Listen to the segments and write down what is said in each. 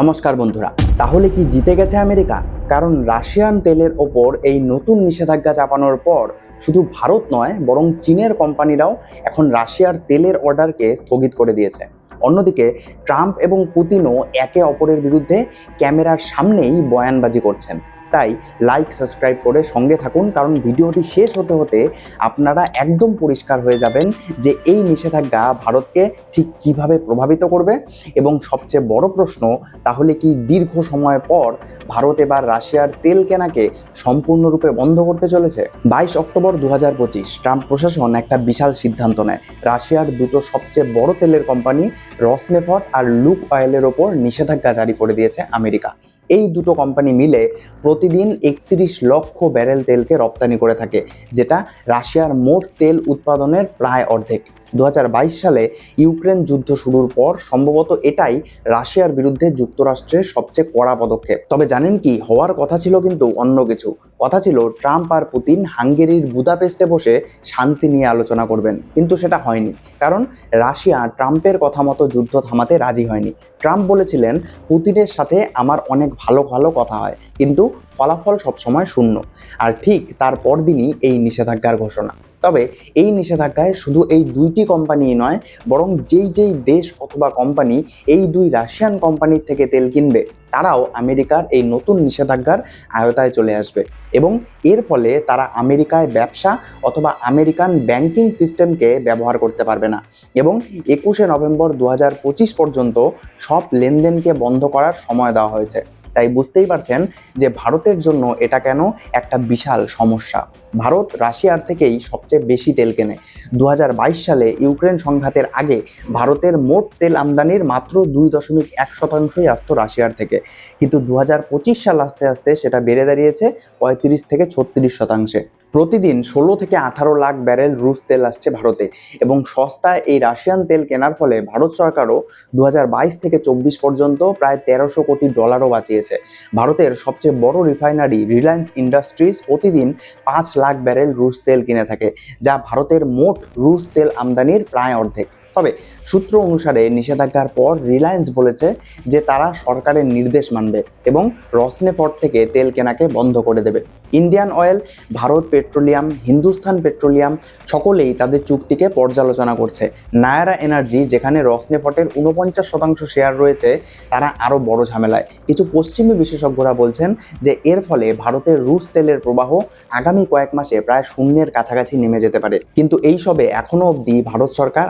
নমস্কার বন্ধুরা, তাহলে কি জিতে গেছে আমেরিকা? কারণ রাশিয়ান তেলের ওপর এই নতুন নিষেধাজ্ঞা চাপানোর পর শুধু ভারত নয়, বরং চীনের কোম্পানিরাও এখন রাশিয়ার তেলের অর্ডারকে স্থগিত করে দিয়েছে। অন্যদিকে, ট্রাম্প এবং পুতিনও একে অপরের বিরুদ্ধে ক্যামেরার সামনেই বয়ানবাজি করছেন। তাই লাইক সাবস্ক্রাইব করে সঙ্গে থাকুন, কারণ ভিডিওটি শেষ হতে হতে আপনারা একদম পরিষ্কার হয়ে যাবেন যে এই নিষেধাজ্ঞা ভারতকে ঠিক কীভাবে প্রভাবিত করবে। এবং সবচেয়ে বড় প্রশ্ন, তাহলে কি দীর্ঘ সময় পর ভারত এবার রাশিয়ার তেল কেনাকে সম্পূর্ণরূপে বন্ধ করতে চলেছে? বাইশ অক্টোবর দু হাজার পঁচিশ, ট্রাম্প প্রশাসন একটা বিশাল সিদ্ধান্ত নেয়। রাশিয়ার দুটো সবচেয়ে বড় তেলের কোম্পানি রসনেফট আর লুক অয়েলের ওপর নিষেধাজ্ঞা জারি করে দিয়েছে আমেরিকা। এই দুটো কোম্পানি মিলে প্রতিদিন একত্রিশ লক্ষ ব্যারেল তেলকে রপ্তানি করে থাকে, যেটা রাশিয়ার মোট তেল উৎপাদনের প্রায় অর্ধেক। দু হাজার বাইশ সালে ইউক্রেন যুদ্ধ শুরুর পর সম্ভবত এটাই রাশিয়ার বিরুদ্ধে যুক্তরাষ্ট্রের সবচেয়ে কড়া পদক্ষেপ। তবে জানেন কি, হওয়ার কথা ছিল কিন্তু অন্য কিছু। কথা ছিল, ট্রাম্প আর পুতিন হাঙ্গেরির বুদাপেস্টে বসে শান্তি নিয়ে আলোচনা করবেন। কিন্তু সেটা হয়নি। কারণ রাশিয়া ট্রাম্পের কথা মতো যুদ্ধ থামাতে রাজি হয়নি। ট্রাম্প বলেছিলেন, পুতিনের সাথে আমার অনেক ভালো ভালো কথা হয়। কিন্তু ফলাফল সবসময় শূন্য। আর ঠিক তার পরদিনই এই নিষেধাজ্ঞার ঘোষণা। তবে এই নিষেধাজ্ঞায় শুধু এই দুইটি কোম্পানি নয়, বরং যেই যেই দেশ অথবা কোম্পানি এই দুই রাশিয়ান কোম্পানির থেকে তেল কিনবে, তারাও আমেরিকার এই নতুন নিষেধাজ্ঞার আয়তায় চলে আসবে এবং এর ফলে তারা আমেরিকায় ব্যবসা অথবা আমেরিকান ব্যাংকিং সিস্টেমকে ব্যবহার করতে পারবে না এবং একুশে নভেম্বর দু হাজার পঁচিশ পর্যন্ত সব লেনদেনকে বন্ধ করার সময় দেওয়া হয়েছে। তাই বুঝতেই পারছেন যে ভারতের জন্য এটা কেন একটা বিশাল সমস্যা। ভারত রাশিয়ার থেকেই সবচেয়ে বেশি তেল কেনে। দু হাজার বাইশ সালে ইউক্রেন সংঘাতের আগে ভারতের মোট তেল আমদানির মাত্র দুই দশমিক এক শতাংশই আসত রাশিয়ার থেকে। কিন্তু দু হাজার পঁচিশ সাল আস্তে আস্তে সেটা বেড়ে দাঁড়িয়েছে পঁয়ত্রিশ থেকে ছত্রিশ শতাংশে। প্রতিদিন ষোলো থেকে আঠারো লাখ ব্যারেল রুশ তেল আসছে ভারতে এবং সস্তায় এই রাশিয়ান তেল কেনার ফলে ভারত সরকারও দু হাজার বাইশ থেকে চব্বিশ পর্যন্ত প্রায় তেরোশো কোটি ডলারও বাঁচিয়েছে। ভারতের সবচেয়ে বড় রিফাইনারি রিলায়েন্স ইন্ডাস্ট্রিজ প্রতিদিন পাঁচ লাখ ব্যারেল রুশ তেল কিনে থাকে, যা ভারতের মোট রুশ তেল আমদানির প্রায় অর্ধেক। তবে সূত্র অনুসারে নিষেধাজ্ঞার পর রিলায়েন্স বলেছে যে তারা সরকারের নির্দেশ মানবে এবং রসনেপট থেকে তেল কেনাকে বন্ধ করে দেবে। Indian oil, Bharat petroleum Hindustan petroleum সকলেই তাদের চুক্তিকে পর্যালোচনা করছে। নায়ারা এনার্জি, যেখানে রসনেপটের উনপঞ্চাশ শতাংশ শেয়ার রয়েছে, তারা আরও বড় ঝামেলায়। কিছু পশ্চিমী বিশেষজ্ঞরা বলছেন যে এর ফলে ভারতের রুশ তেলের প্রবাহ আগামী কয়েক মাসে প্রায় শূন্যের কাছাকাছি নেমে যেতে পারে। কিন্তু এই সবে এখনও অবধি ভারত সরকার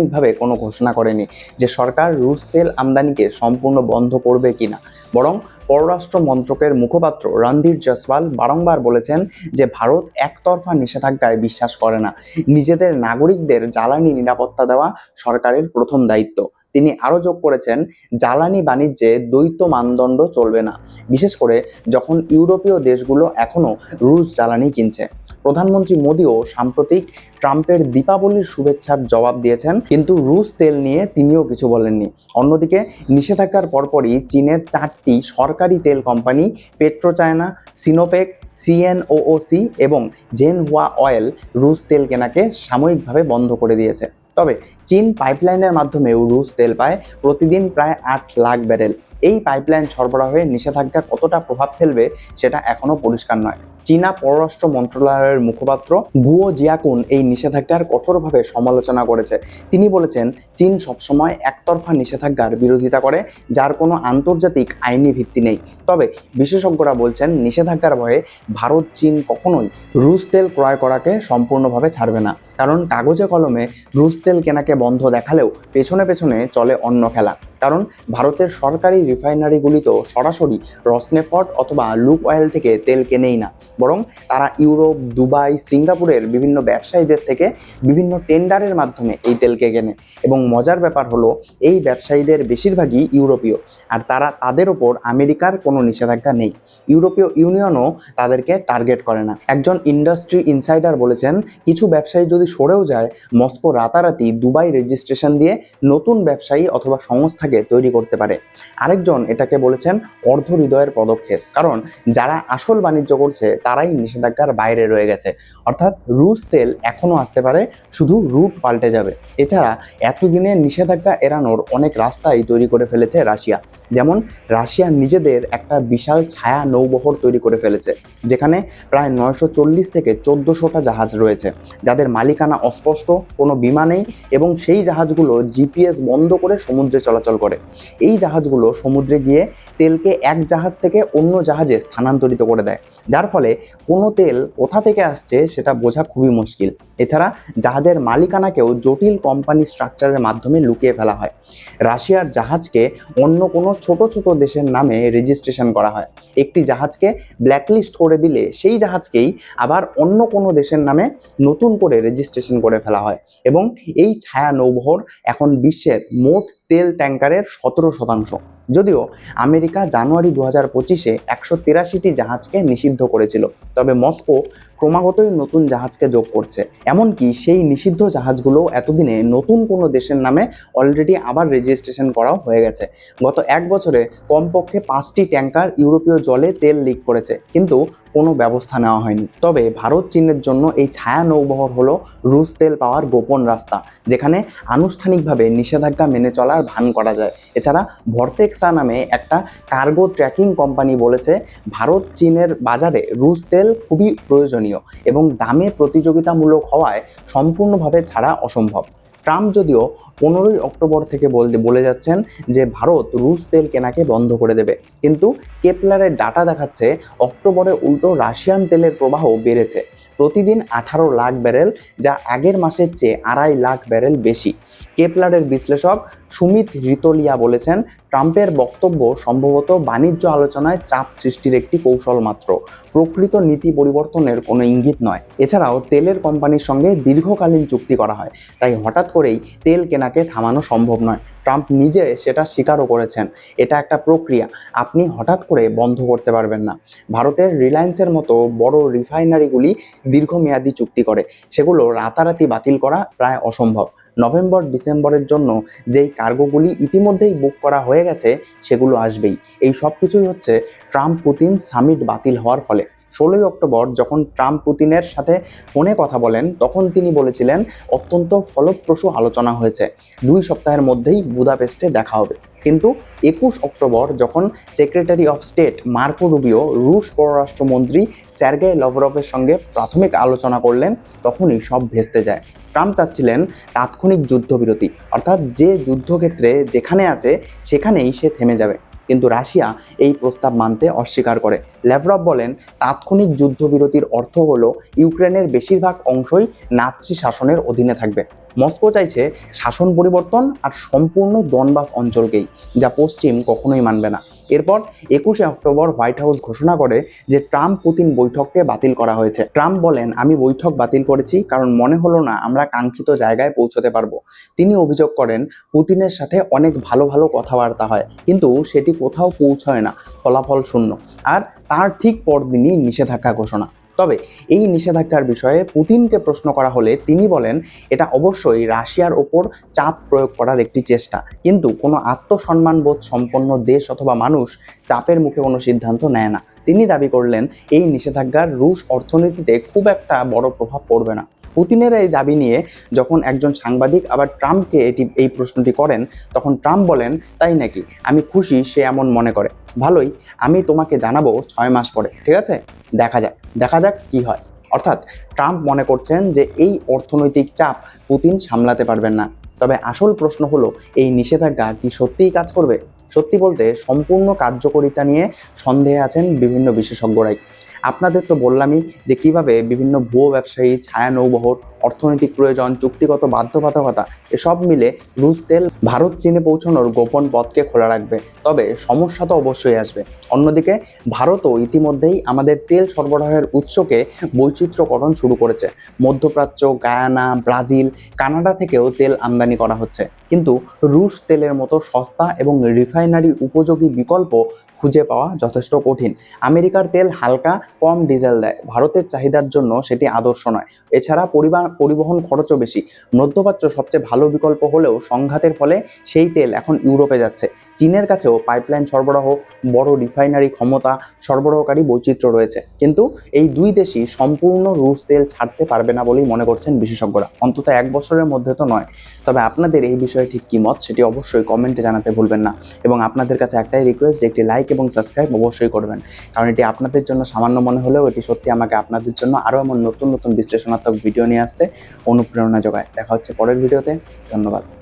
আনুষ্ঠানিকভাবে কোনো ঘোষণা করেনি যে সরকার রুশ তেল আমদানিকে সম্পূর্ণ বন্ধ করবে কিনা। বরং পররাষ্ট্র মন্ত্রকের মুখপাত্র রণধীর জসওয়াল বারংবার বলেছেন যে ভারত একতরফা নিষেধাজ্ঞায় বিশ্বাস করে না। নিজেদের নাগরিকদের জ্বালানি নিরাপত্তা দেওয়া সরকারের প্রথম দায়িত্ব। তিনি আরও যোগ করেছেন, জ্বালানি বাণিজ্যে দ্বৈত মানদণ্ড চলবে না। বিশেষ করে যখন ইউরোপীয় দেশগুলো এখনও রুশ জ্বালানি কিনছে। প্রধানমন্ত্রী মোদীও সাম্প্রতিক ট্রাম্পের দীপাবলির শুভেচ্ছার জবাব দিয়েছেন, কিন্তু রুশ তেল নিয়ে তিনিও কিছু বলেননি। অন্যদিকে, নিষেধাজ্ঞার পরপরই চীনের চারটি সরকারি তেল company Petro China Sinopec, CNOOC এবং জেনহুয়া অয়েল রুশ তেল কেনাকে সাময়িকভাবে বন্ধ করে দিয়েছে। তবে চীন পাইপলাইনের মাধ্যমেও রুশ তেল পায় প্রতিদিন প্রায় আট লাখ ব্যারেল। এই পাইপলাইন সরবরাহে নিষেধাজ্ঞা কতটা প্রভাব ফেলবে সেটা এখনও পরিষ্কার নয়। চীনা পররাষ্ট্র মন্ত্রণালয়ের মুখপাত্র গুয়ো জিয়াকুন এই নিষেধাজ্ঞার কঠোরভাবে সমালোচনা করেছে। তিনি বলেছেন, চীন সবসময় একতরফা নিষেধাজ্ঞার বিরোধিতা করে, যার কোনো আন্তর্জাতিক আইনি ভিত্তি নেই। তবে বিশেষজ্ঞরা বলছেন, নিষেধাজ্ঞার ভয়ে ভারত, চীন কখনোই রুশ তেল ক্রয় করাকে সম্পূর্ণভাবে ছাড়বে না। কারণ কাগজে কলমে রুশ তেল কেনাকে বন্ধ দেখালেও পেছনে পেছনে চলে অন্য খেলা। কারণ ভারতের সরকারি রিফাইনারিগুলি তো সরাসরি রসনেফট অথবা লুক অয়েল থেকে তেল কেনেই না। বরং তারা ইউরোপ, দুবাই, সিঙ্গাপুরের বিভিন্ন ব্যবসায়ীদের থেকে বিভিন্ন টেন্ডারের মাধ্যমে এই তেলকে কেনে। এবং মজার ব্যাপার হলো, এই ব্যবসায়ীদের বেশিরভাগই ইউরোপীয়। আর তারা তাদের ওপর আমেরিকার কোনো নিষেধাজ্ঞা নেই। ইউরোপীয় ইউনিয়নও তাদেরকে টার্গেট করে না। একজন ইন্ডাস্ট্রি ইনসাইডার বলেছেন, কিছু ব্যবসায়ী যদি সরেও যায়, মস্কো রাতারাতি দুবাই রেজিস্ট্রেশন দিয়ে নতুন ব্যবসায়ী অথবা সংস্থাকে তৈরি করতে পারে। আরেকজন এটাকে বলেছেন অর্ধ হৃদয়ের পদক্ষেপ। কারণ যারা আসল বাণিজ্য করছে, তারাই নিষেধাজ্ঞার বাইরে রয়ে গেছে। অর্থাৎ রুশ তেল এখনও আসতে পারে, শুধু রুট পাল্টে যাবে। এছাড়া এতদিনের নিষেধাজ্ঞা এড়ানোর অনেক রাস্তাই তৈরি করে ফেলেছে রাশিয়া। যেমন, রাশিয়া নিজেদের একটা বিশাল ছায়া নৌবহর তৈরি করে ফেলেছে, যেখানে প্রায় নয়শো চল্লিশ থেকে চোদ্দোশোটা জাহাজ রয়েছে। যাদের মালিকানা অস্পষ্ট, কোনো বিমা নেই এবং সেই জাহাজগুলো জিপিএস বন্ধ করে সমুদ্রে চলাচল করে। এই জাহাজগুলো সমুদ্রে গিয়ে তেলকে এক জাহাজ থেকে অন্য জাহাজে স্থানান্তরিত করে দেয়। যার ফলে কোনো তেল কোথা থেকে আসছে সেটা বোঝা খুবই মুশকিল। এছাড়া জাহাজের মালিকানাকেও জটিল কোম্পানি স্ট্রাকচারের মাধ্যমে লুকিয়ে ফেলা হয়। রাশিয়ার জাহাজকে অন্য কোনো ছোট ছোট দেশের নামে রেজিস্ট্রেশন করা হয়। একটি জাহাজকে ব্ল্যাকলিস্ট করে দিলে সেই জাহাজকেই আবার অন্য কোনো দেশের নামে নতুন করে রেজিস্ট্রেশন করে ফেলা হয় এবং এই ছায়া নৌবহর এখন বিশ্বের মোট তেল ট্যাঙ্কারের সতেরো শতাংশ। যদিও আমেরিকা জানুয়ারি দু হাজার পঁচিশে একশো তিরাশিটি জাহাজকে নিষিদ্ধ করেছিল, তবে মস্কো ক্রমাগতই নতুন জাহাজকে যোগ করছে। এমনকি সেই নিষিদ্ধ জাহাজগুলো এতদিনে নতুন কোনো দেশের নামে অলরেডি আবার রেজিস্ট্রেশন করাও হয়ে গেছে। গত এক বছরে কমপক্ষে পাঁচটি ট্যাঙ্কার ইউরোপীয় জলে তেল লিক করেছে। কিন্তু কোনো ব্যবস্থা নেওয়া হয়নি। তবে ভারত চীনের জন্য এই ছায়া নৌবহর হলো রুশ তেল পাওয়ার গোপন রাস্তা, যেখানে আনুষ্ঠানিকভাবে নিষেধাজ্ঞা মেনে চলার ভান করা যায়। এছাড়া ভর্তেক্সা নামে একটা কার্গো ট্র্যাকিং কোম্পানি বলেছে, ভারত চীনের বাজারে রুশ তেল খুবই প্রয়োজনীয় এবং দামে প্রতিযোগিতামূলক হওয়ায় সম্পূর্ণভাবে ছাড়া অসম্ভব। ট্রাম্প যদিও পনেরোই অক্টোবর থেকে বলতে বলে যাচ্ছেন যে ভারত রুশ তেল কেনাকে বন্ধ করে দেবে। কিন্তু কেপলারের ডাটা দেখাচ্ছে অক্টোবরে উল্টো রাশিয়ান তেলের প্রবাহ বেড়েছে। প্রতিদিন আঠারো লাখ ব্যারেল, যা আগের মাসের চেয়ে আড়াই লাখ ব্যারেল বেশি। কেপলারের বিশ্লেষক সুমিত রিতলিয়া বলেছেন, ট্রাম্পের বক্তব্য সম্ভবত বাণিজ্য আলোচনায় চাপ সৃষ্টির একটি কৌশল মাত্র। প্রকৃত নীতি পরিবর্তনের কোনো ইঙ্গিত নয়। এছাড়াও তেলের কোম্পানির সঙ্গে দীর্ঘকালীন চুক্তি করা হয়, তাই হঠাৎ করেই তেল কেনাকে থামানো সম্ভব নয়। ট্রাম্প নিজে সেটা স্বীকারও করেছেন। এটা একটা প্রক্রিয়া, আপনি হঠাৎ করে বন্ধ করতে পারবেন না। ভারতের রিলায়েন্সের মতো বড় রিফাইনারিগুলি দীর্ঘমেয়াদী চুক্তি করে, সেগুলো রাতারাতি বাতিল করা প্রায় অসম্ভব। নভেম্বর, ডিসেম্বরের জন্য যেই কার্গোগুলি ইতিমধ্যেই বুক করা হয়ে গেছে, সেগুলো আসবেই। এই সব কিছুই হচ্ছে ট্রাম্প পুতিন সামিট বাতিল হওয়ার ফলে। ষোলোই অক্টোবর যখন ট্রাম্প পুতিনের সাথে ফোনে কথা বলেন, তখন তিনি বলেছিলেন, অত্যন্ত ফলপ্রসূ আলোচনা হয়েছে। দুই সপ্তাহের মধ্যেই বুদাপেস্টে দেখা হবে। কিন্তু একুশ অক্টোবর যখন secretary of state Marco Rubio, রুশ পররাষ্ট্রমন্ত্রী স্যার্গে লভরভের সঙ্গে প্রাথমিক আলোচনা করলেন, তখনই সব ভেস্তে যায়। ট্রাম্প চাচ্ছিলেন তাৎক্ষণিক যুদ্ধবিরতি, অর্থাৎ যে যুদ্ধক্ষেত্রে যেখানে আছে, সেখানেই সে থেমে যাবে। কিন্তু রাশিয়া এই প্রস্তাব মানতে অস্বীকার করে। ল্যাভরভ বলেন, তাৎক্ষণিক যুদ্ধবিরতির অর্থ হলো, ইউক্রেনের বেশিরভাগ অংশই নাৎসি শাসনের অধীনে থাকবে। মস্কো চাইছে শাসন পরিবর্তন আর সম্পূর্ণ দনবাস অঞ্চলকেই, যা পশ্চিম কখনোই মানবে না। এরপর একুশে অক্টোবর হোয়াইট হাউস ঘোষণা করে যে ট্রাম্প পুতিন বৈঠককে বাতিল করা হয়েছে। ট্রাম্প বলেন, আমি বৈঠক বাতিল করেছি, কারণ মনে হলো না আমরা কাঙ্ক্ষিত জায়গায় পৌঁছতে পারব। তিনি অভিযোগ করেন, পুতিনের সাথে অনেক ভালো ভালো কথাবার্তা হয়, কিন্তু সেটি কোথাও পৌঁছয় না, ফলাফল শূন্য। আর তার ঠিক পরদিনই নিষেধাজ্ঞা ঘোষণা। তবে এই নিষেধাজ্ঞার বিষয়ে পুতিনকে প্রশ্ন করা হলে তিনি বলেন, এটা অবশ্যই রাশিয়ার ওপর চাপ প্রয়োগ করার একটি চেষ্টা। কিন্তু কোনো আত্মসম্মানবোধ সম্পন্ন দেশ অথবা মানুষ চাপের মুখে কোনো সিদ্ধান্ত নেয় না। তিনি দাবি করলেন, এই নিষেধাজ্ঞার রুশ অর্থনীতিতে খুব একটা বড় প্রভাব পড়বে না। পুতিনের এই দাবি নিয়ে যখন একজন সাংবাদিক আবার ট্রাম্পকে এটি, এই প্রশ্নটি করেন, তখন ট্রাম্প বলেন, তাই নাকি? আমি খুশি সে এমন মনে করে। ভালোই, আমি তোমাকে জানাব ছয় মাস পরে। ঠিক আছে? দেখা যাক। দেখা যাক কি হয়। অর্থাৎ ট্রাম্প মনে করছেন যে এই অর্থনৈতিক চাপ পুতিন সামলাতে পারবেন না। তবে আসল প্রশ্ন হলো, এই নিষেধাজ্ঞা কি সত্যিই কাজ করবে? সত্যি বলতে সম্পূর্ণ কার্যকরিতা নিয়ে সন্দেহে আছেন বিভিন্ন বিশেষজ্ঞরাই। আপনাদের তো বললামই যে কীভাবে বিভিন্ন ভুয়ো ব্যবসায়ী ছায়া নৌবহর অর্থনৈতিক প্রয়োজন, চুক্তিগত বাধ্যবাধকতা, এসব মিলে রুশ তেল ভারত চীনে পৌঁছানোর গোপন পথকে খোলা রাখবে। তবে সমস্যা তো অবশ্যই আসবে। অন্যদিকে, ভারতও ইতিমধ্যেই আমাদের তেল সরবরাহের উৎসকে বৈচিত্র্যকরণ শুরু করেছে। মধ্যপ্রাচ্য, গায়ানা, ব্রাজিল, কানাডা থেকেও তেল আমদানি করা হচ্ছে। কিন্তু রুশ তেলের মতো সস্তা এবং রিফাইনারি উপযোগী বিকল্প খুঁজে পাওয়া যথেষ্ট কঠিন। আমেরিকার তেল হালকা কম ডিজেল দেয়। ভারতের চাহিদার জন্য সেটি আদর্শ নয়। এছাড়া পরিবার, পরিবহন খরচও বেশি। মধ্যপ্রাচ্য সবচেয়ে ভালো বিকল্প হলেও সংঘাতের ফলে সেই তেল এখন ইউরোপে যাচ্ছে। চীনের কাছেও পাইপলাইন সরবরাহ, বড় রিফাইনারি ক্ষমতা সরবরাহকারী বৈচিত্র্য রয়েছে। কিন্তু এই দুই দেশই সম্পূর্ণ রুশ তেল ছাড়তে পারবে না বলেই মনে করছেন বিশেষজ্ঞরা। অন্তত এক বছরের মধ্যে তো নয়। তবে আপনাদের এই বিষয়ে ঠিক কী মত সেটি অবশ্যই কমেন্টে জানাতে ভুলবেন না। এবং আপনাদের কাছে একটাই রিকোয়েস্ট একটি লাইক এবং সাবস্ক্রাইব অবশ্যই করবেন। কারণ এটি আপনাদের জন্য সামান্য মনে হলেও এটি সত্যি আমাকে আপনাদের জন্য আরও এমন নতুন নতুন বিশ্লেষণাত্মক ভিডিও নিয়ে আসতে অনুপ্রেরণা যোগায়। দেখা হচ্ছে পরের ভিডিওতে ধন্যবাদ।